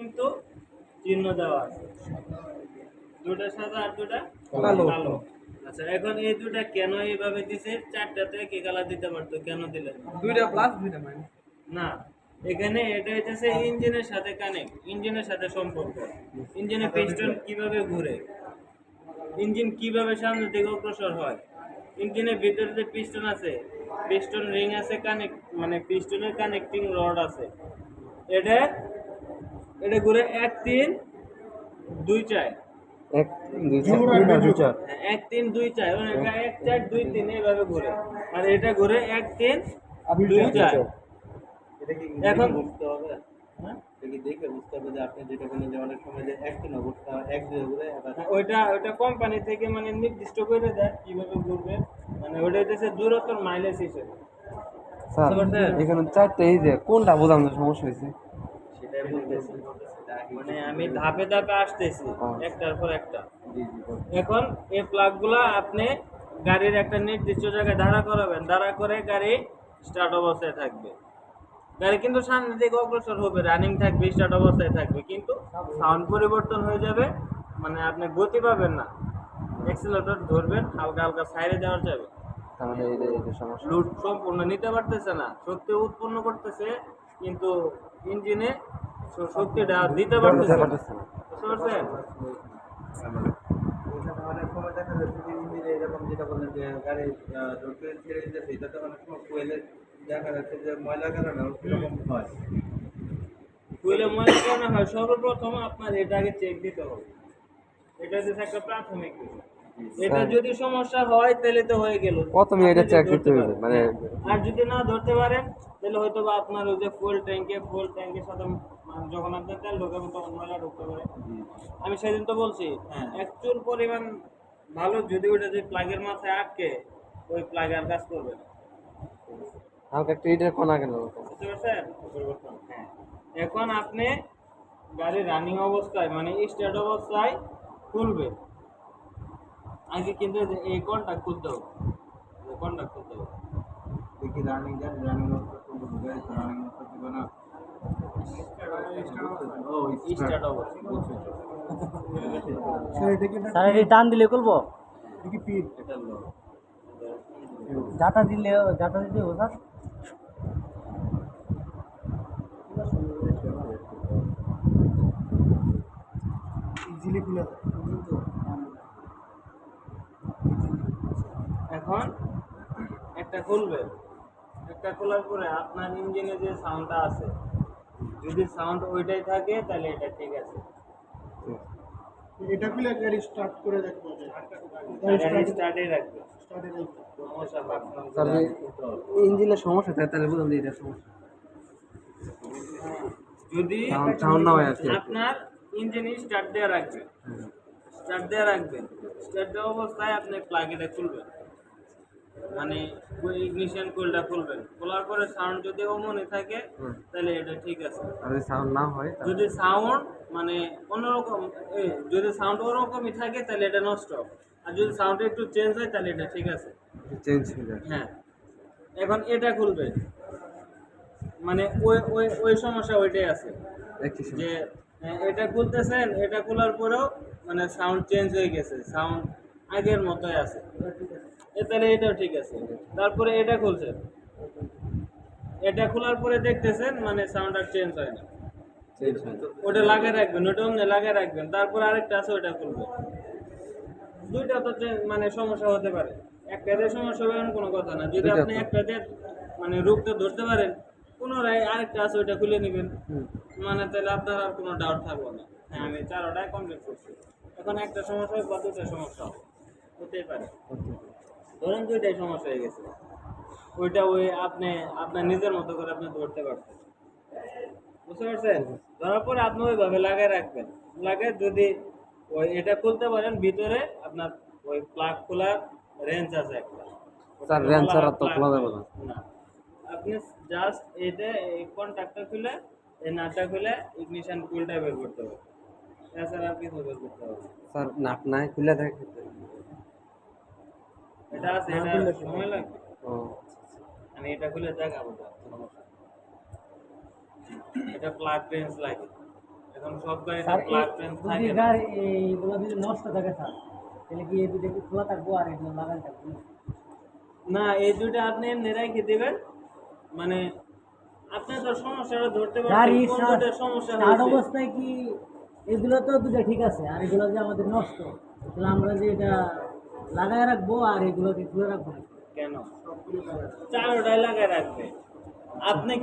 কিন্তু চিহ্ন দেওয়া আছে। দুটা সাদা আর দুটা কালো। আচ্ছা এখন এই দুটা কেন এইভাবে দিছে? চারটাতে কি কালার দিতে পারতো কেন দিলেন দুইটা প্লাস দুইটা মাইনাস না এখানে এটা হচ্ছে ইঞ্জিনের সাথে কানেক্ট ইঞ্জিনের সাথে সম্পর্ক। ইঞ্জিনের পিস্টন কীভাবে ঘুরে? ইঞ্জিন কীভাবে সামনের দিকে অগ্রসর হয়? ইঞ্জিনের ভিতরে যে পিস্টন আছে পিস্টন রিং আছে কানেক্ট মানে পিস্টনের কানেক্টিং রড আছে। এটা এটা ঘুরে এক তিন দুই চার। এক দুই চার। তিন দুই চার। এক তিন দুই চার। মানে এটা এক চার দুই তিন এইভাবে ঘুরে। আর এটা ঘুরে এক তিন দুই চার। এখন বুঝতে হবে? হ্যাঁ? দেখে বুঝতে হবে যে আপনি যেটা বললেন যে অনেক সময় যে এক তিন অবস্থা এক দুই ঘুরে হ্যাঁ, ওইটা ওইটা কোম্পানি থেকে মানে নির্দিষ্ট করে দেয় কীভাবে ঘুরবে। মানে ওইটা হচ্ছে দূরত্বর মাইলেজ হিসেবে। স্যার এখানে চারটে এই যে কোনটা বোঝানোর সমস্যা হয়েছে? বলতেছি মানে আমি ধাপে ধাপে আসতেছি হ্যাঁ। একটার পর একটা। এখন এই প্লাগগুলা আপনি গাড়ির একটা নির্দিষ্ট জায়গায় দাঁড়া করাবেন দাঁড়া করে গাড়ি স্টার্ট অবস্থায় থাকবে। গাড়ি কিন্তু সামনের দিকে অগ্রসর হবে রানিং থাকবে স্টার্ট অবস্থায় থাকবে কিন্তু সাউন্ড পরিবর্তন হয়ে যাবে মানে আপনি গতি পাবেন না। এক্সেলেটর ধরবেন হালকা হালকা সাইডে দেওয়া যাবে। সমস্যা। লুট সম্পূর্ণ নিতে পারতেছে না শক্তি উৎপন্ন করতেছে কিন্তু ইঞ্জিনে শক্তিটা দিতে পারতেছে বুঝতে পারছেন? এরকম যেটা বললেন যে গাড়ি ছেড়ে দিতেছে এটাতে অনেক সময় দেখা যাচ্ছে যে ময়লার কারণে এরকম হয় কেন হয় সর্বপ্রথম আপনার এটা আগে চেক দিতে হবে। এটা হচ্ছে একটা প্রাথমিক বিষয়। এটা যদি সমস্যা হয় তাহলে তো হয়ে গেল। প্রথমে এটা আপনি চেক যদি দিতে ধরতে হবে পারেন। মানে আর যদি না ধরতে পারেন তাহলে হয়তো বা আপনার ওই যে ফুল ট্যাঙ্কে ফুল ট্যাঙ্কের সাথে মানে যখন আপনার তেল ঢোকাবেন তখন ময়লা ঢুকতে পারে। আমি সেদিন তো বলছি হ্যাঁ। এক চুল পরিমাণ ভালো যদি ওটা যে প্লাগের মাথায় আটকে ওই প্লাগ আর কাজ করবে হালকা একটু ইটের কোনা কেন? বুঝতে পারছেন? হ্যাঁ এখন আপনি গাড়ি রানিং অবস্থায় মানে স্টার্ট অবস্থায় খুলবে আগে কিন্তু এই কন্টাক্ট খুলতে হবে কন্টাক্ট খুলতে হবে দেখি রানিং গাড়ি রানিং রানিং না। ও স্টার্ট অবস্থা স্যার টান দিলে খুলবো? যাতা দিলে যাতা দিলে ও স্যার ইজিলি খুলে এখন একটা খুলবে। একটা খোলার পরে আপনার ইঞ্জিনে যে সাউন্ডটা আছে যদি সাউন্ড ওইটাই থাকে তাহলে এটা ঠিক আছে। এটা খুলে গাড়ি স্টার্ট করে দেখব যে গাড়ি স্টার্টে রাখবে। ইঞ্জিনের সমস্যা থাকে তাহলে বুঝলাম যে এটা সমস্যা। যদি সাউন্ড না হয় আপনার ইঞ্জিন স্টার্ট দেওয়া রাখবেন হুম। স্টার্ট দেওয়া রাখবেন। স্টার্ট দেওয়া অবস্থায় আপনি প্লাগ এটা খুলবেন। মানে ইগনিশন কোলটা খুলবেন। খোলার পরে সাউন্ড যদি অমনে থাকে তাহলে এটা ঠিক আছে। আর যদি সাউন্ড না হয় যদি সাউন্ড মানে অন্যরকম যদি সাউন্ড ওরকমই থাকে তাহলে এটা নষ্ট আর যদি সাউন্ড একটু চেঞ্জ হয় তাহলে এটা ঠিক আছে। চেঞ্জ হয়ে যায় হ্যাঁ। এখন এটা খুলবে। মানে ওই ওই ওই সমস্যা ওইটাই আছে। যে আহ, এটা খুলতেছেন এটা খোলার পরেও মানে সাউন্ড চেঞ্জ হয়ে গেছে। সাউন্ড আগের মতোই আছে। এ তাহলে এটাও ঠিক আছে। তারপরে এটা খুলছেন। এটা খোলার পরে দেখতেছেন মানে সাউন্ড আর চেঞ্জ হয় না। হয়ে ওটা লাগিয়ে রাখবেন ওটা অমনি লাগিয়ে রাখবেন তারপর আরেকটা আছে ওটা খুলবেন। দুইটা তো মানে সমস্যা হতে পারে। একটা দিয়ে সমস্যা হবে কোনো কথা না। যদি আপনি। একটা দিয়ে মানে রোগটা ধরতে পারেন পুনরায় আরেকটা আছে ওটা খুলে নেবেন। মানে তাহলে আপনার আর কোনো ডাউট থাকবে না। হ্যাঁ আমি চারোটায় কমপ্লিট করছি। এখন একটা সমস্যা হবে বা দুটা সমস্যা হতেই পারে। ধরেন দুইটাই সমস্যা হয়ে গেছে। ওইটা ওই আপনি আপনার নিজের মতো করে আপনি ধরতে পারছেন। বুঝতে পারছেন? ধরার পরে আপনি ওইভাবে লাগায় রাখবেন। লাগায় যদি ওই এটা খুলতে পারেন ভিতরে আপনার ওই প্লাগ খোলার রেঞ্জ আছে একটা। স্যার রেঞ্জ ছাড়া তো খোলা যাবে না। আপনি জাস্ট এটা এই খুলে এই নাটটা খুলে ইগনিশন কুলটা বের করতে হবে। এছাড়া আর কিছু বের করতে হবে। স্যার নাট নাই খুলে থাকে এটা আছে এটা সময় লাগবে? ও। আমি এটা খুলে দেখাবো তো, সমস্যা নেই। এটা প্লাগ রেঞ্জ লাগে। এখন সব গাড়িতে প্লাগ চেঞ্জ থাকে না। গাড়ি এইগুলো যদি নষ্ট থাকে স্যার। তাহলে কি এই দুটো কি খোলা থাকব আর এগুলো লাগাই থাকব না এই দুইটা আপনি এমনি রেখে দিবেন। মানে আপনি তো সমস্যাটা ধরতে সমস্যা অবস্থায় কি এগুলো তো দুটো ঠিক আছে আর এগুলো যে আমাদের নষ্ট তাহলে আমরা যে এটা লাগাই রাখব আর এগুলোকে খুলে রাখব। কেন? চারোটাই লাগায় রাখবে। আপনি